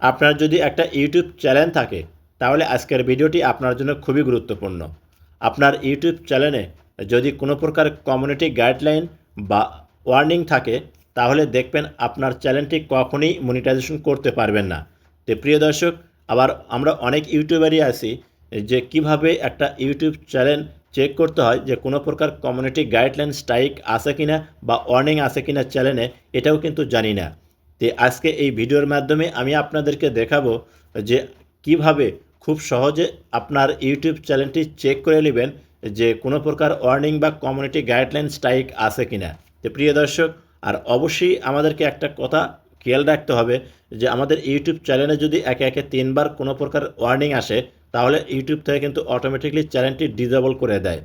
আপনার যদি একটা ইউটিউব চ্যানেল থাকে, তাহলে আজকের ভিডিওটি আপনার জন্য খুবই গুরুত্বপূর্ণ। আপনার ইউটিউব চ্যানেলে যদি কোনো প্রকার কমিউনিটি গাইডলাইন বা ওয়ার্নিং থাকে, তাহলে দেখবেন আপনার চ্যানেলটি কখনই মনিটাইজেশন করতে পারবেন না। তো প্রিয় দর্শক, আবার আমরা অনেক ইউটিউবারই আছি যে কীভাবে একটা ইউটিউব চ্যানেল চেক করতে হয় যে কোনো প্রকার কমিউনিটি গাইডলাইন স্ট্রাইক আছে কিনা বা ওয়ার্নিং আছে কিনা চ্যানেলে, এটাও কিন্তু জানি না। তো আজকে এই ভিডিওর মাধ্যমে আমি আপনাদেরকে দেখাবো যে কীভাবে খুব সহজে আপনার ইউটিউব চ্যানেলটি চেক করে নেবেন যে কোনো প্রকার ওয়ার্নিং বা কমিউনিটি গাইডলাইন স্ট্রাইক আছে কি না তো প্রিয় দর্শক, আর অবশ্যই আমাদেরকে একটা কথা খেয়াল রাখতে হবে যে আমাদের ইউটিউব চ্যানেলে যদি একে একে তিনবার কোনো প্রকার ওয়ার্নিং আসে, তাহলে ইউটিউব থেকে কিন্তু অটোমেটিকলি চ্যানেলটি ডিজেবল করে দেয়।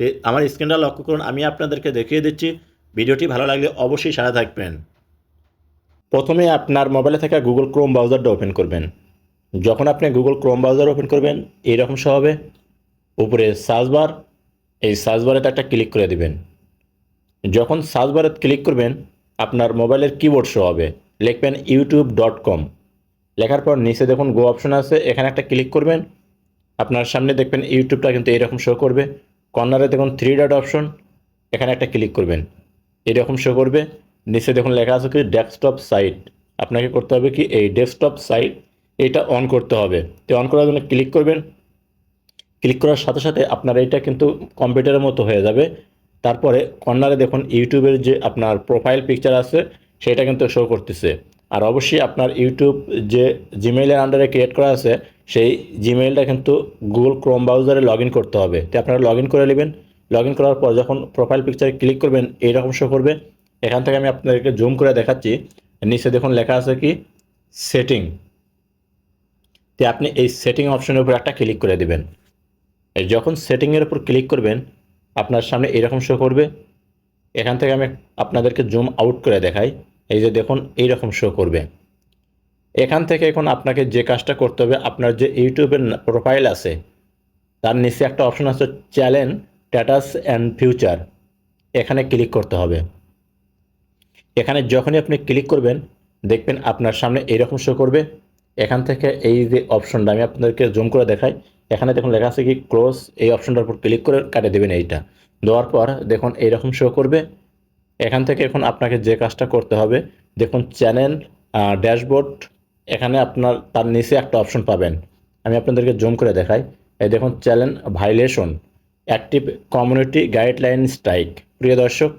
তো আমার স্ক্রিনটা লক্ষ্য করুন, আমি আপনাদেরকে দেখিয়ে দিচ্ছি। ভিডিওটি ভালো লাগলে অবশ্যই সারা থাকবেন। প্রথমে আপনার মোবাইলে থাকা গুগল ক্রোম ব্রাউজারটা ওপেন করবেন। যখন আপনি গুগল ক্রোম ব্রাউজার ওপেন করবেন, এইরকম শো হবে। উপরে সার্চ বার এই সার্চ বারেতে একটা ক্লিক করে দিবেন। যখন সার্চ বারে ক্লিক করবেন, আপনার মোবাইলের কিবোর্ড শো হবে। লিখবেন ইউটিউব ডট কম লেখার পর নিচে দেখুন গো অপশন আছে, এখানে একটা ক্লিক করবেন। আপনার সামনে দেখবেন ইউটিউবটা কিন্তু এইরকম শো করবে। কর্নারে দেখুন থ্রি ডট অপশন এখানে একটা ক্লিক করবেন। এরকম শো করবে। নিচে দেখুন লেখা আছে কি ডেস্কটপ সাইট আপনাকে করতে হবে কি, এই ডেস্কটপ সাইট এটা অন করতে হবে। তো অন করার জন্য ক্লিক করবেন। ক্লিক করার সাথে সাথে আপনার এটা কিন্তু কম্পিউটারের মতো হয়ে যাবে। তারপরে কর্নারে দেখুন ইউটিউবের যে আপনার প্রোফাইল পিকচার আছে, সেটা কিন্তু শো করতেছে। আর অবশ্যই আপনার ইউটিউব যে জিমেইলের আন্ডারে ক্রিয়েট করা আছে, সেই জিমেইলটা কিন্তু গুগল ক্রোম ব্রাউজারে লগ করতে হবে। তো আপনারা লগ করে নেবেন। লগ করার পর যখন প্রোফাইল পিকচারে ক্লিক করবেন, এইরকম শো করবে। এখান থেকে আমি আপনাদেরকে জুম করে দেখাচ্ছি। নিচে দেখুন লেখা আছে কি? সেটিং তো আপনি এই সেটিং অপশনের উপর একটা ক্লিক করে দেবেন। যখন সেটিংয়ের উপর ক্লিক করবেন, আপনার সামনে এরকম শো করবে। এখান থেকে আমি আপনাদেরকে জুম আউট করে দেখাই। এই যে দেখুন, এইরকম শো করবে। এখান থেকে এখন আপনাকে যে কাজটা করতে হবে, আপনার যে ইউটিউবের প্রোফাইল আছে, তার নিচে একটা অপশন আছে চ্যালেঞ্জ স্ট্যাটাস অ্যান্ড ফিউচার এখানে ক্লিক করতে হবে। এখানে যখনই আপনি ক্লিক করবেন, দেখবেন আপনার সামনে এইরকম শো করবে। এখান থেকে এই যে অপশনটা আমি আপনাদেরকে জুম করে দেখাই, এখানে দেখুন লেখা আছে কি ক্লোজ এই অপশনটার উপর ক্লিক করে কাটে দেবেন এইটা। দেওয়ার পর দেখুন এইরকম শো করবে। এখান থেকে এখন আপনাকে যে কাজটা করতে হবে, দেখুন চ্যানেল ড্যাশবোর্ড এখানে আপনার তার নিচে একটা অপশন পাবেন। আমি আপনাদেরকে জুম করে দেখাই। এই দেখুন channel violation active community guideline strike প্রিয় দর্শক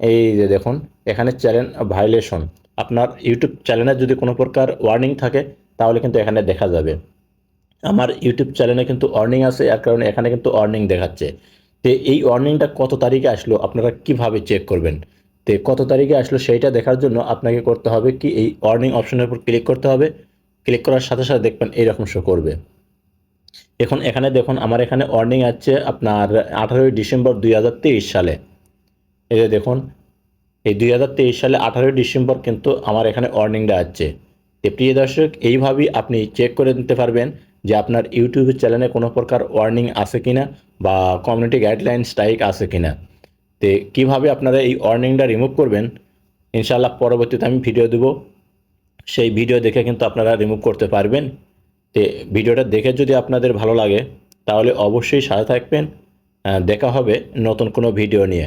এই যে দেখুন, এখানে চ্যানেল ভাইলেশন আপনার ইউটিউব চ্যানেলে যদি কোনো প্রকার ওয়ার্নিং থাকে, তাহলে কিন্তু এখানে দেখা যাবে। আমার ইউটিউব চ্যানেলে কিন্তু অর্নিং আছে, এর কারণে এখানে কিন্তু অর্নিং দেখাচ্ছে। তো এই অর্নিংটা কত তারিখে আসলো, আপনারা কীভাবে চেক করবেন? তো কত তারিখে আসলো সেইটা দেখার জন্য আপনাকে করতে হবে কি, এই অর্নিং অপশনের উপর ক্লিক করতে হবে। ক্লিক করার সাথে সাথে দেখবেন এইরকম শো করবে। এখন এখানে দেখুন, আমার এখানে অর্নিং আছে আপনার আঠারোই ডিসেম্বর দুই হাজার তেইশ সালে। এই যে দেখুন, এই দুই হাজার তেইশ সালে আঠারোই ডিসেম্বর কিন্তু আমার এখানে অর্নিংটা আছে তো প্রিয় দর্শক, এইভাবেই আপনি চেক করে নিতে পারবেন যে আপনার ইউটিউব চ্যানেলে কোনো প্রকার ওয়ার্নিং আছে কিনা বা কমিউনিটি গাইডলাইন স্ট্রাইক আছে কিনা। তো কীভাবে আপনারা এই ওয়ার্নিংটা রিমুভ করবেন, ইনশাআল্লাহ পরবর্তীতে আমি ভিডিও দেব। সেই ভিডিও দেখে কিন্তু আপনারা রিমুভ করতে পারবেন। তো ভিডিওটা দেখে যদি আপনাদের ভালো লাগে, তাহলে অবশ্যই সাথে থাকবেন। দেখা হবে নতুন কোনো ভিডিও নিয়ে।